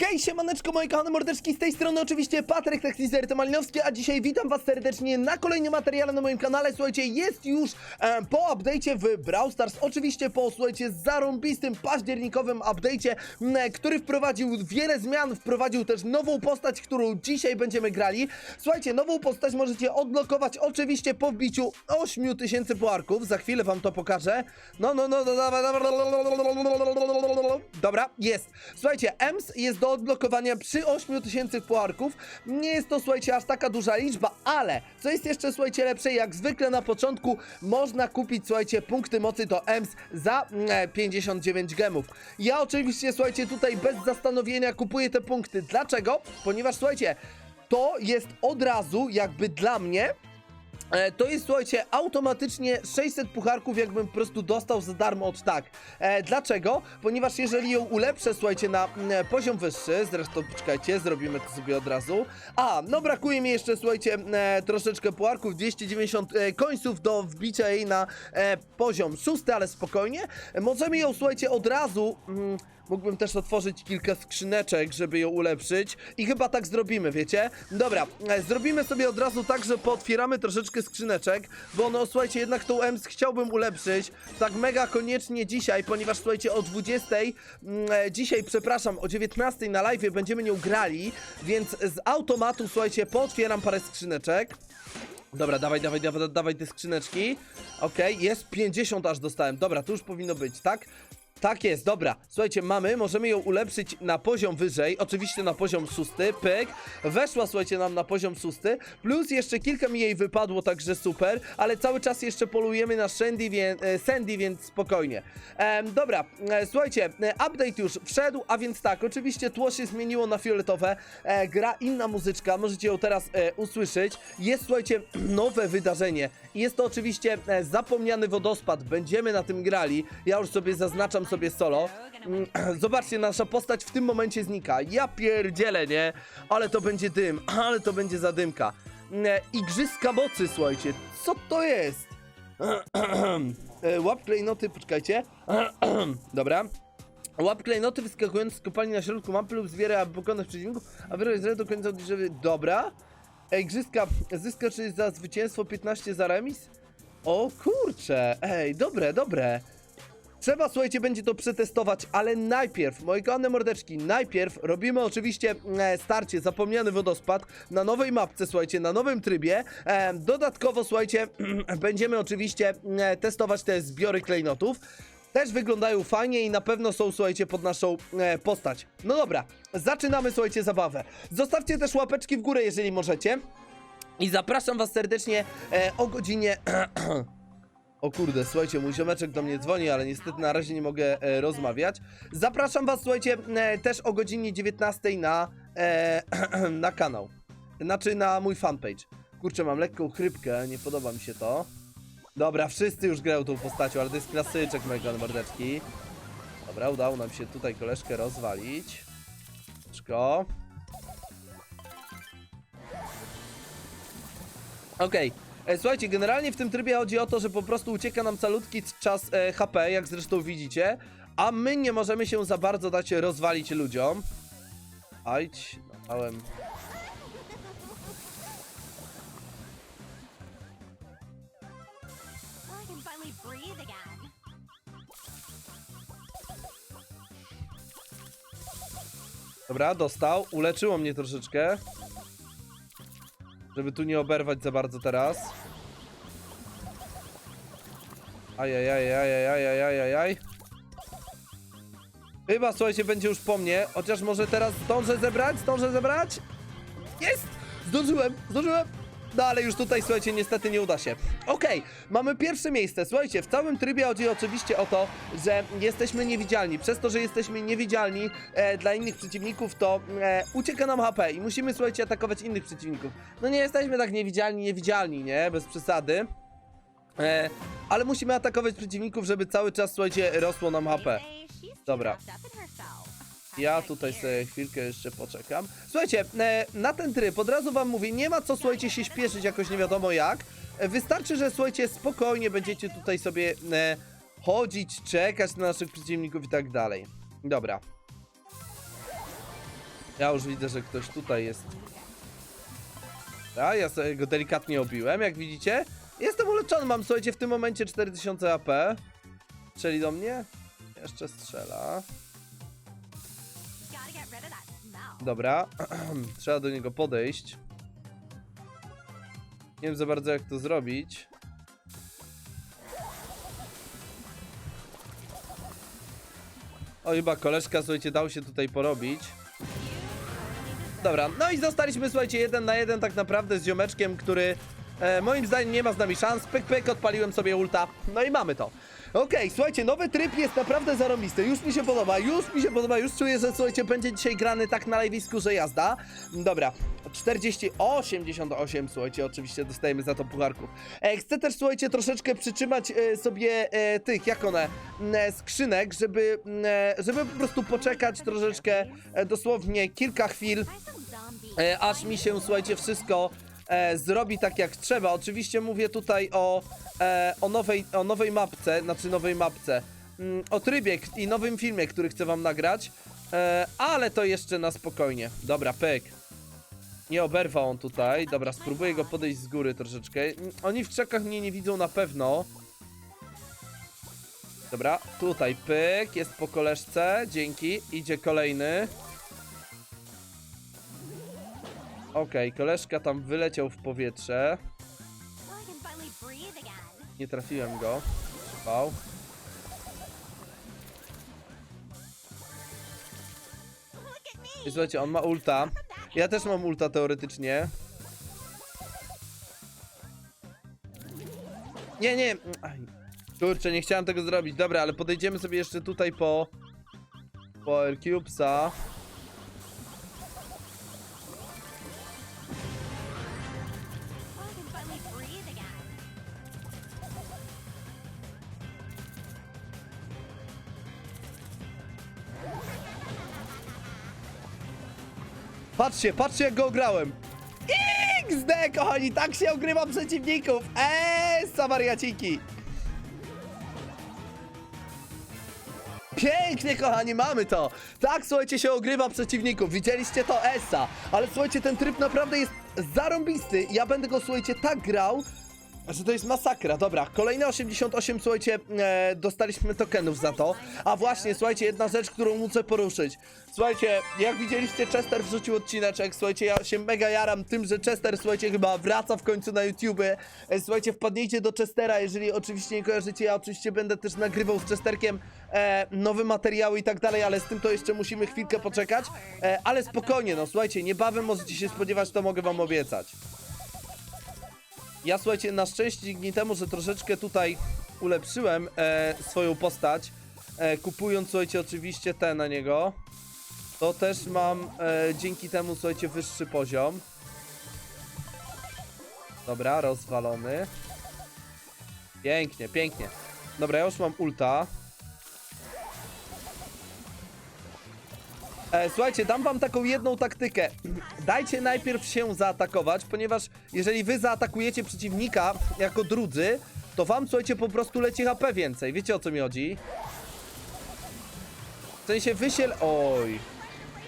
Hej, siemaneczko, moje kochane mordeczki, z tej strony oczywiście Patryk Taxizer Malinowski, a dzisiaj witam was serdecznie na kolejnym materiale na moim kanale. Słuchajcie, jest już e, po update'cie w Brawl Stars, oczywiście po, słuchajcie, zarąbistym październikowym update'cie, e, który wprowadził wiele zmian, wprowadził też nową postać, którą dzisiaj będziemy grali. Słuchajcie, nową postać możecie odblokować oczywiście po wbiciu 8000 puarków, za chwilę wam to pokażę. No, no, no, no, dawaj, dawaj, Dobra, jest. Słuchajcie, EMS jest do odblokowania przy 8000 puarków. Nie jest to, słuchajcie, aż taka duża liczba, ale co jest jeszcze, słuchajcie, lepsze, jak zwykle na początku można kupić, słuchajcie, punkty mocy do EMS za mm, 59 gemów. Ja oczywiście, słuchajcie, tutaj bez zastanowienia kupuję te punkty. Dlaczego? Ponieważ, słuchajcie, to jest od razu jakby dla mnie E, to jest, słuchajcie, automatycznie 600 pucharków, jakbym po prostu dostał za darmo od tak. E, dlaczego? Ponieważ jeżeli ją ulepszę, słuchajcie, na mm, poziom wyższy, zresztą poczekajcie, zrobimy to sobie od razu. A, no brakuje mi jeszcze, słuchajcie, e, troszeczkę pucharków, 290 e, końców do wbicia jej na e, poziom szósty, ale spokojnie. E, możemy ją, słuchajcie, od razu... Mm, Mógłbym też otworzyć kilka skrzyneczek, żeby ją ulepszyć i chyba tak zrobimy, wiecie? Dobra, e, zrobimy sobie od razu tak, że pootwieramy troszeczkę skrzyneczek, bo no słuchajcie, jednak tą EMS chciałbym ulepszyć, tak mega koniecznie dzisiaj, ponieważ słuchajcie, o 20, mm, e, dzisiaj, przepraszam, o 19 na live będziemy nią grali, więc z automatu, słuchajcie, pootwieram parę skrzyneczek. Dobra, dawaj, dawaj, dawaj, dawaj te skrzyneczki. Okej, jest 50 aż dostałem. Dobra, tu już powinno być, tak? Tak jest, dobra. Słuchajcie, mamy, możemy ją ulepszyć na poziom wyżej, oczywiście na poziom szósty, pyk. Weszła, słuchajcie, nam na poziom szósty, plus jeszcze kilka mi jej wypadło, także super, ale cały czas jeszcze polujemy na Sandy, wie, e, Sandy więc spokojnie. Dobra, e, słuchajcie, e, update już wszedł, a więc tak, oczywiście tło się zmieniło na fioletowe, e, gra inna muzyczka, możecie ją teraz e, usłyszeć. Jest, słuchajcie, nowe wydarzenie jest to oczywiście e, zapomniany wodospad, będziemy na tym grali, ja już sobie zaznaczam sobie solo. Mm, Zobaczcie, nasza postać w tym momencie znika. Ja pierdzielę, nie? Ale to będzie dym, ale to będzie zadymka. Mm, Igrzyska mocy, słuchajcie, co to jest? E, Łap klejnoty, poczekajcie. Dobra. Łap klejnoty wyskakując z kopalni na środku mapy lub zbiera, aby pokonać przeciwników, a wyrobić do końca odgrzewy. Dobra. Ej, Grzyska, zyska czy za zwycięstwo 15 za remis? O kurcze, ej, dobre, dobre. Trzeba, słuchajcie, będzie to przetestować, ale najpierw, moje kochane mordeczki, najpierw robimy oczywiście e, starcie, zapomniany wodospad na nowej mapce, słuchajcie, na nowym trybie. E, dodatkowo, słuchajcie, będziemy oczywiście e, testować te zbiory klejnotów. Też wyglądają fajnie i na pewno są, słuchajcie, pod naszą e, postać. No dobra, zaczynamy, słuchajcie, zabawę. Zostawcie też łapeczki w górę, jeżeli możecie. I zapraszam was serdecznie e, o godzinie... O kurde, słuchajcie, mój ziomeczek do mnie dzwoni, ale niestety na razie nie mogę e, rozmawiać. Zapraszam was, słuchajcie, e, też o godzinie 19 na, e, na kanał. Znaczy na mój fanpage. Kurczę, mam lekką chrypkę, nie podoba mi się to. Dobra, wszyscy już grają tą postacią, ale to jest klasyczek mojego mordeczki. Dobra, udało nam się tutaj koleżkę rozwalić. Czko. Okej. E, Słuchajcie, generalnie w tym trybie chodzi o to, że po prostu ucieka nam calutki czas e, HP, jak zresztą widzicie, a my nie możemy się za bardzo dać rozwalić ludziom. Ajdź, dałem. Well, I can finally breathe again. Dobra, dostał. Uleczyło mnie troszeczkę. Żeby tu nie oberwać za bardzo teraz. Ajajajajajajajajajaj. Chyba, słuchajcie, będzie już po mnie. Chociaż może teraz zdążę zebrać? Zdążę zebrać? Jest! Zdążyłem! Zdążyłem! No ale już tutaj, słuchajcie, niestety nie uda się. Okej, mamy pierwsze miejsce. Słuchajcie, w całym trybie chodzi oczywiście o to, że jesteśmy niewidzialni. Przez to, że jesteśmy niewidzialni e, dla innych przeciwników, to e, ucieka nam HP i musimy, słuchajcie, atakować innych przeciwników. No nie jesteśmy tak niewidzialni, niewidzialni, nie? Bez przesady. E, ale musimy atakować przeciwników, żeby cały czas, słuchajcie, rosło nam HP. Dobra. Ja tutaj sobie chwilkę jeszcze poczekam. Słuchajcie, e, na ten tryb od razu wam mówię, nie ma co, słuchajcie, się śpieszyć jakoś nie wiadomo jak. E, Wystarczy, że, słuchajcie, spokojnie będziecie tutaj sobie e, chodzić, czekać na naszych przeciwników i tak dalej. Dobra. Ja już widzę, że ktoś tutaj jest. A, ja sobie go delikatnie obiłem, jak widzicie. Jestem uleczony, mam, słuchajcie, w tym momencie 4000 AP. Strzeli do mnie? Jeszcze strzela. Dobra, trzeba do niego podejść. Nie wiem za bardzo jak to zrobić. O, chyba koleżka, słuchajcie, dał się tutaj porobić. Dobra, no i zostaliśmy, słuchajcie, jeden na jeden tak naprawdę z ziomeczkiem, który e, moim zdaniem nie ma z nami szans. Pyk, pyk, odpaliłem sobie ulta, no i mamy to. Okej, słuchajcie, nowy tryb jest naprawdę zarobisty, już mi się podoba, już mi się podoba, już czuję, że słuchajcie, będzie dzisiaj grany tak na live'isku, że jazda. Dobra, 40, 88, słuchajcie, oczywiście dostajemy za to pucharków. E, chcę też, słuchajcie, troszeczkę przytrzymać e, sobie e, tych, jak one, e, skrzynek, żeby, e, żeby po prostu poczekać troszeczkę, e, dosłownie kilka chwil, e, aż mi się, słuchajcie, wszystko e, zrobi tak jak trzeba. Oczywiście mówię tutaj o, e, o, nowej, o nowej mapce, znaczy nowej mapce, mm, o trybie i nowym filmie, który chcę wam nagrać, e, ale to jeszcze na spokojnie. Dobra, pyk. Nie oberwał on tutaj. Dobra, spróbuję go podejść z góry troszeczkę. Mm, Oni w czekach mnie nie widzą na pewno. Dobra, tutaj pyk, jest po koleżce, dzięki. Idzie kolejny. Okej, koleżka tam wyleciał w powietrze. Nie trafiłem go. Wow. I słuchajcie, on ma ulta. Ja też mam ulta teoretycznie. Nie, nie. Aj. Kurczę, nie chciałem tego zrobić. Dobra, ale podejdziemy sobie jeszcze tutaj po... Po Aircubesa. Can finally breathe again. Patrzcie, patrzcie jak go ograłem. XD, kochani, tak się ogrywa przeciwników. Eee, samariaciki. Pięknie, kochani, mamy to! Tak, słuchajcie, się ogrywa przeciwników. Widzieliście to Esa. Ale słuchajcie, ten tryb naprawdę jest zarąbisty. Ja będę go, słuchajcie, tak grał, że to jest masakra. Dobra, kolejne 88, słuchajcie, e, dostaliśmy tokenów za to. A właśnie, słuchajcie, jedna rzecz, którą muszę poruszyć. Słuchajcie, jak widzieliście, Chester wrzucił odcineczek. Słuchajcie, ja się mega jaram tym, że Chester, słuchajcie, chyba wraca w końcu na YouTube. E, słuchajcie, wpadnijcie do Chestera, jeżeli oczywiście nie kojarzycie. Ja oczywiście będę też nagrywał z Chesterkiem e, nowe materiały i tak dalej, ale z tym to jeszcze musimy chwilkę poczekać. E, ale spokojnie, no słuchajcie, niebawem możecie się spodziewać, to mogę wam obiecać. Ja słuchajcie, na szczęście dzięki temu, że troszeczkę tutaj ulepszyłem e, swoją postać, e, kupując słuchajcie oczywiście te na niego, to też mam e, dzięki temu słuchajcie wyższy poziom. Dobra, rozwalony. Pięknie, pięknie. Dobra, ja już mam ulta. E, słuchajcie, dam wam taką jedną taktykę. Dajcie najpierw się zaatakować, ponieważ jeżeli wy zaatakujecie przeciwnika jako drudzy, to wam, słuchajcie, po prostu leci HP więcej. Wiecie o co mi chodzi? W sensie wysiel... Oj...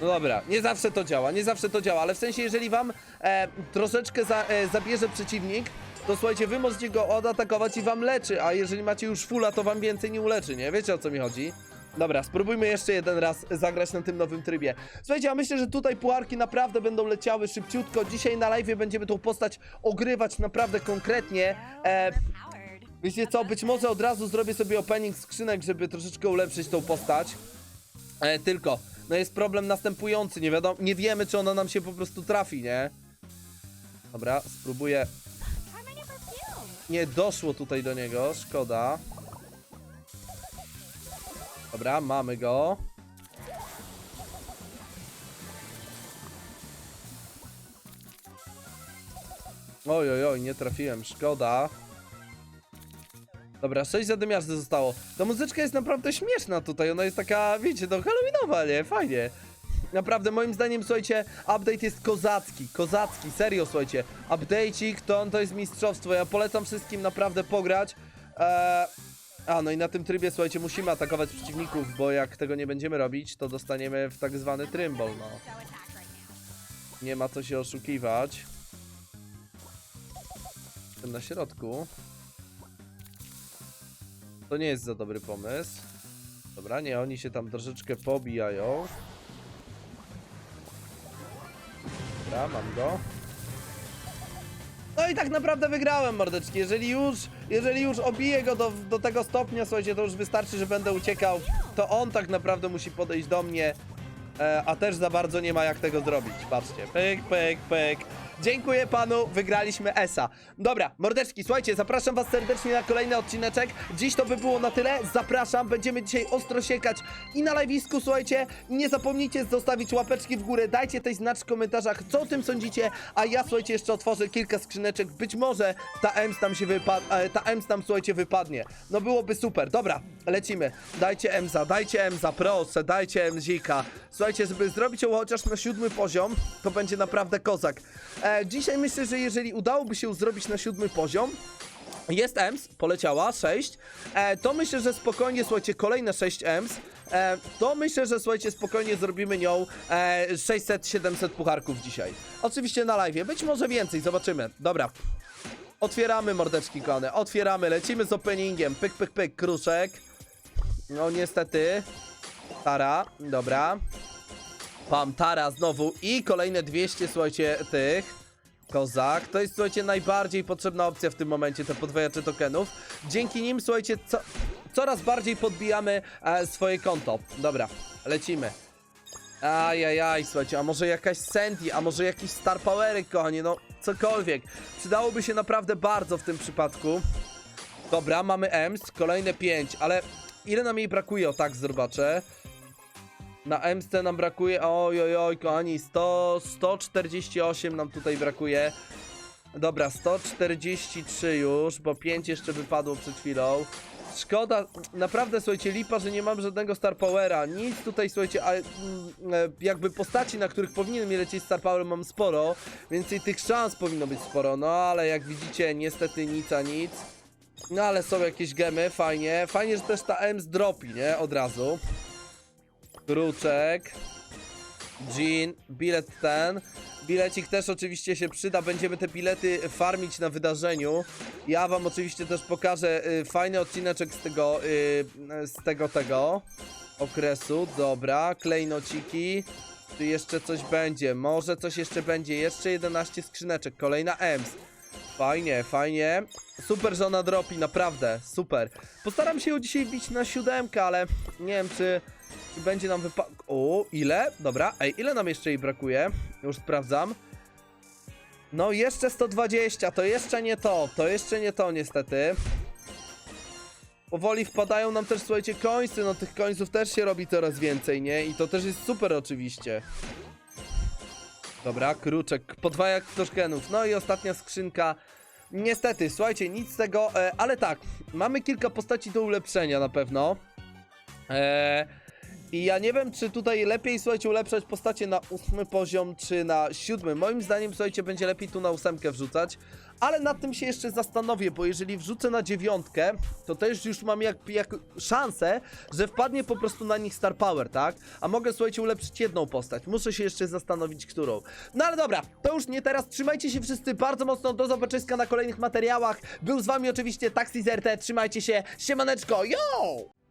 No dobra, nie zawsze to działa, nie zawsze to działa, ale w sensie jeżeli wam e, troszeczkę za, e, zabierze przeciwnik, to słuchajcie, wy możecie go odatakować i wam leczy, a jeżeli macie już fulla, to wam więcej nie uleczy, nie? Wiecie o co mi chodzi? Dobra, spróbujmy jeszcze jeden raz zagrać na tym nowym trybie. Słuchajcie, ja myślę, że tutaj puarki naprawdę będą leciały szybciutko. Dzisiaj na live będziemy tą postać ogrywać naprawdę konkretnie. E. Wiecie co, być może od razu zrobię sobie opening skrzynek, żeby troszeczkę ulepszyć tą postać. E, tylko, no jest problem następujący, nie wiadomo, nie wiemy czy ona nam się po prostu trafi, nie? Dobra, spróbuję. Nie doszło tutaj do niego, szkoda. Dobra, mamy go. Oj, oj, oj, nie trafiłem, szkoda. Dobra, 6 zadymiarzy zostało. Ta muzyczka jest naprawdę śmieszna tutaj, ona jest taka, wiecie, no halloweenowa, nie? Fajnie. Naprawdę, moim zdaniem, słuchajcie, update jest kozacki, kozacki, serio, słuchajcie. Update'ik to, to jest mistrzostwo, ja polecam wszystkim naprawdę pograć. Eee, a, no i na tym trybie, słuchajcie, musimy atakować przeciwników, bo jak tego nie będziemy robić, to dostaniemy w tak zwany trymbol, no. Nie ma co się oszukiwać. Ten na środku. To nie jest za dobry pomysł. Dobra, nie, oni się tam troszeczkę pobijają. Dobra, mam go. No i tak naprawdę wygrałem, mordeczki. Jeżeli już, jeżeli już obiję go do, do tego stopnia, słuchajcie, to już wystarczy, że będę uciekał. To on tak naprawdę musi podejść do mnie. E, a też za bardzo nie ma jak tego zrobić. Patrzcie, pyk, pyk, pyk. Dziękuję panu, wygraliśmy ESA. Dobra, mordeczki, słuchajcie, zapraszam was serdecznie na kolejny odcineczek. Dziś to by było na tyle. Zapraszam, będziemy dzisiaj ostro siekać i na live'isku, słuchajcie. Nie zapomnijcie zostawić łapeczki w górę, dajcie też znać w komentarzach, co o tym sądzicie, a ja, słuchajcie, jeszcze otworzę kilka skrzyneczek. Być może ta EMS tam się wypadnie, ta EMS tam, słuchajcie, wypadnie. No byłoby super. Dobra, lecimy. Dajcie EMSA, dajcie EMSA, proszę, dajcie EMSika. Słuchajcie, żeby zrobić ją chociaż na siódmy poziom, to będzie naprawdę kozak. E, dzisiaj myślę, że jeżeli udałoby się zrobić na siódmy poziom, jest EMS, poleciała, 6. E, to myślę, że spokojnie, słuchajcie, kolejne 6 EMS. E, to myślę, że słuchajcie, spokojnie zrobimy nią e, 600-700 pucharków dzisiaj. Oczywiście na live, być może więcej, zobaczymy. Dobra. Otwieramy mordeczki kochane, otwieramy, lecimy z openingiem. Pyk, pyk, pyk, kruszek. No niestety. Tara, dobra. Pam, Tara znowu i kolejne 200, słuchajcie, tych. Kozak. To jest, słuchajcie, najbardziej potrzebna opcja w tym momencie, te podwajacze tokenów. Dzięki nim, słuchajcie, co, coraz bardziej podbijamy e, swoje konto. Dobra, lecimy. Ajajaj, słuchajcie, a może jakaś Sandy, a może jakiś Star Powery, kochanie, no cokolwiek. Przydałoby się naprawdę bardzo w tym przypadku. Dobra, mamy EMS, kolejne 5, ale ile nam jej brakuje, o tak zobaczę. Na MC nam brakuje, oj, oj, oj, kochani, 100, 148 nam tutaj brakuje. Dobra, 143 już, bo 5 jeszcze wypadło przed chwilą. Szkoda, naprawdę, słuchajcie, lipa, że nie mam żadnego Star Powera. Nic tutaj, słuchajcie, a, mm, e, jakby postaci, na których powinien mi lecieć Star Power mam sporo, więcej tych szans powinno być sporo, no ale jak widzicie, niestety nic a nic. No ale są jakieś gemy, fajnie. Fajnie, że też ta EMS dropi, nie? Od razu. Kruczek. Jean, bilet ten. Bilecik też oczywiście się przyda. Będziemy te bilety farmić na wydarzeniu. Ja wam oczywiście też pokażę y, fajny odcineczek z tego, y, z tego, tego okresu. Dobra, klejnociki. Tu jeszcze coś będzie. Może coś jeszcze będzie. Jeszcze 11 skrzyneczek. Kolejna EMS. Fajnie, fajnie. Super, że ona dropi, naprawdę, super. Postaram się ją dzisiaj bić na siódemkę, ale nie wiem, czy, czy będzie nam wypa... O, ile? Dobra, ej, ile nam jeszcze jej brakuje? Już sprawdzam. No, jeszcze 120, to jeszcze nie to, to jeszcze nie to niestety. Powoli wpadają nam też, słuchajcie, końcy, no tych końców też się robi coraz więcej, nie? I to też jest super oczywiście. Dobra, kruczek, podwajak tokenów. No i ostatnia skrzynka. Niestety, słuchajcie, nic z tego, e, ale tak, mamy kilka postaci do ulepszenia na pewno. E, I ja nie wiem, czy tutaj lepiej, słuchajcie, ulepszać postacie na ósmy poziom, czy na siódmy. Moim zdaniem, słuchajcie, będzie lepiej tu na ósemkę wrzucać. Ale nad tym się jeszcze zastanowię, bo jeżeli wrzucę na dziewiątkę, to też już mam jak, jak szansę, że wpadnie po prostu na nich Star Power, tak? A mogę, słuchajcie, ulepszyć jedną postać. Muszę się jeszcze zastanowić, którą. No ale dobra, to już nie teraz. Trzymajcie się wszyscy bardzo mocno. Do zobaczyska na kolejnych materiałach. Był z wami oczywiście Taxi ZRT. Trzymajcie się. Siemaneczko. Yo!